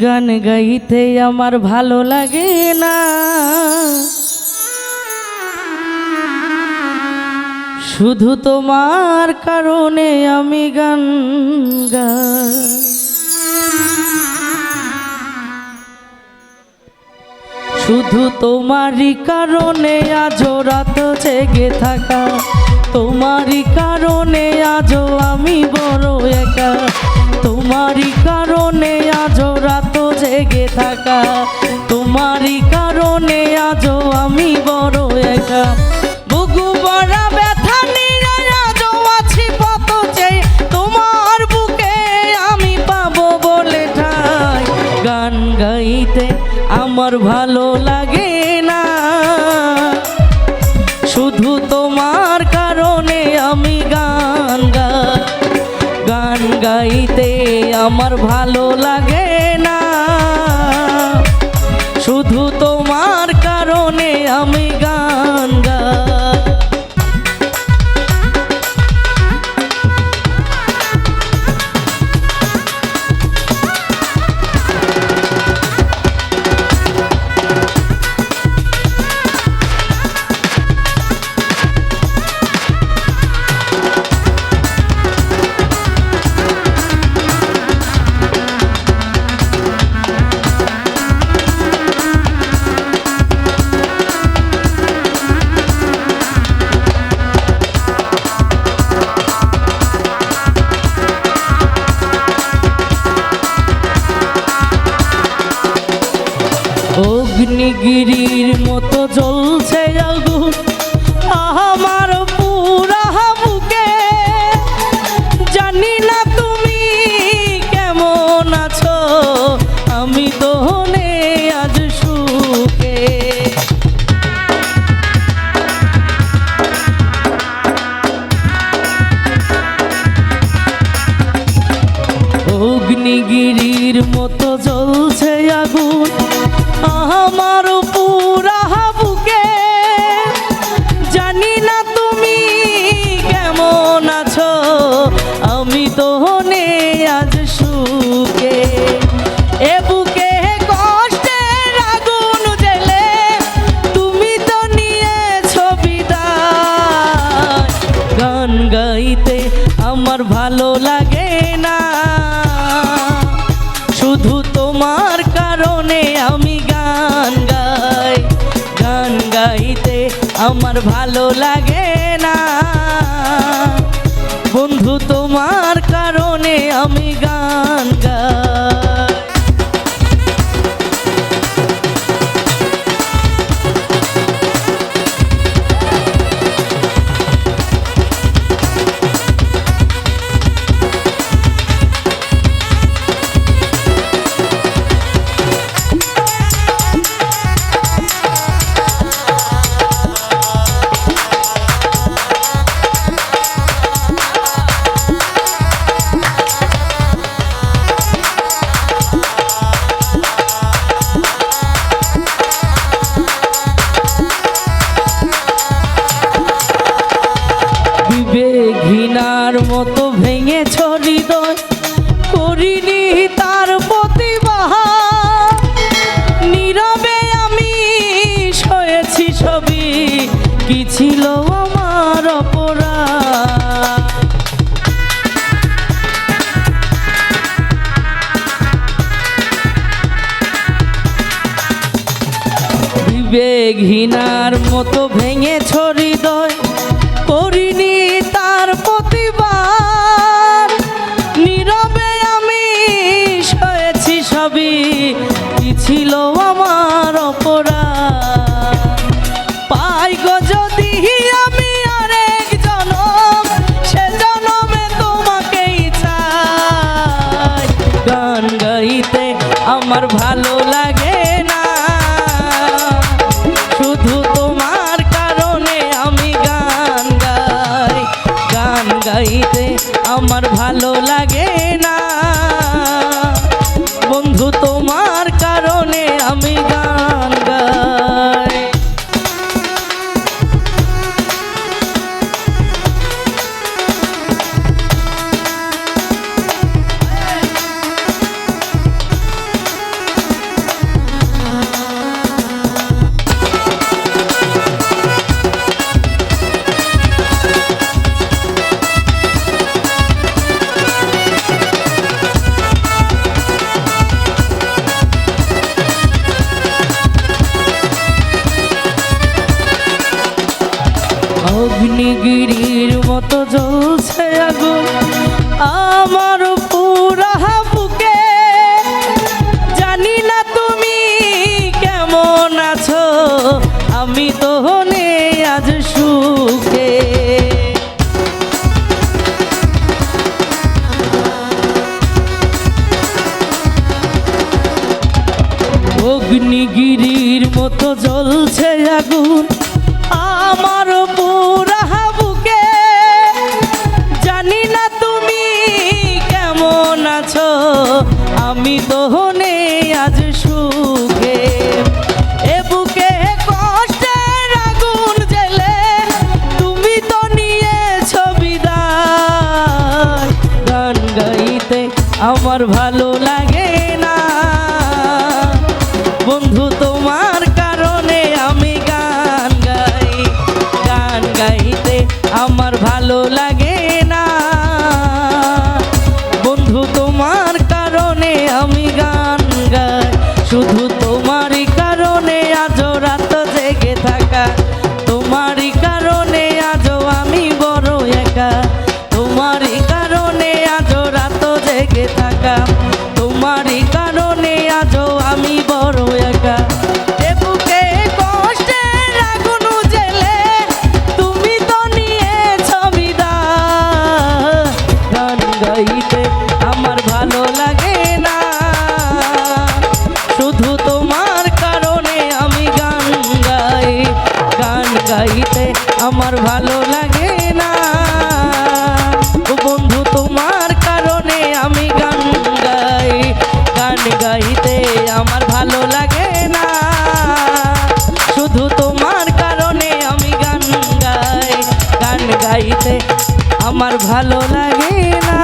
গান গাইতে আমার ভালো লাগে না। শুধু তোমার কারণে আমি গান শুধু তোমারই কারণে আজও রাত জেগে থাকা। তোমারই কারণে আজও আমি বড় একা। তোমারই কারণে থাকা তোমারই কারণে আজও আমি বড় একা। বুকু বড়া ব্যথা আজও আছি পত চেয়ে। তোমার বুকে আমি পাবো বলে ঠাই। গান গাইতে আমার ভালো লাগে না। শুধু তোমার কারণে আমি গান গাই গান গাইতে আমার ভালো লাগে না। শুধু তোমার অগ্নিগিরির মতো জ্বলছে আগুন। আমার পুরা বুকে। জানি না তুমি কেমন আছো। আমি তো অগ্নিগিরির মতো জ্বলছে আগুন। আমার পুরা বুকে। জানি না তুমি কেমন আছো, আমি এ বুকে তুমি তো গান গাইতে আমার ভালো লাগে। আমার ভালো লাগে না। বন্ধু তোমার কারণে আমি গান ঘৃণার মতো ভেঙে হৃদয়। করিনি তার নীরবে আমি সয়েছি ছবি। কি ছিল আমার অপরাধ? বিবেকহীনার মতো ভেঙে হৃদয়। করিনি তার আমার অপরাধ। পাই গো যদি আমি আরেক জনম, সে জনমে তোমাকেই চাই। গান গাইতে আমার ভালো লাগে না। শুধু তোমার কারণে আমি গান গাই। গান গাইতে আমার ভালো লাগে তোমার কারণে আমি গান অগ্নিগিরির মতো জ্বলছে আগুন। আমার পুরা বুকে। জানি না তুমি কেমন আছো। আমি তো নেই আজ সুখে। অগ্নিগিরির মতো জ্বলছে আগুন। আমি নেই আজ সুখে। এ বুকে কষ্টের আগুন জেলে, তুমি তো নিয়ে ছবি গান গাইতে আমার ভালো লাগে। তোমারই কারণে আজ রাত জেগে থাকা। গাইতে আমার ভালো লাগে না।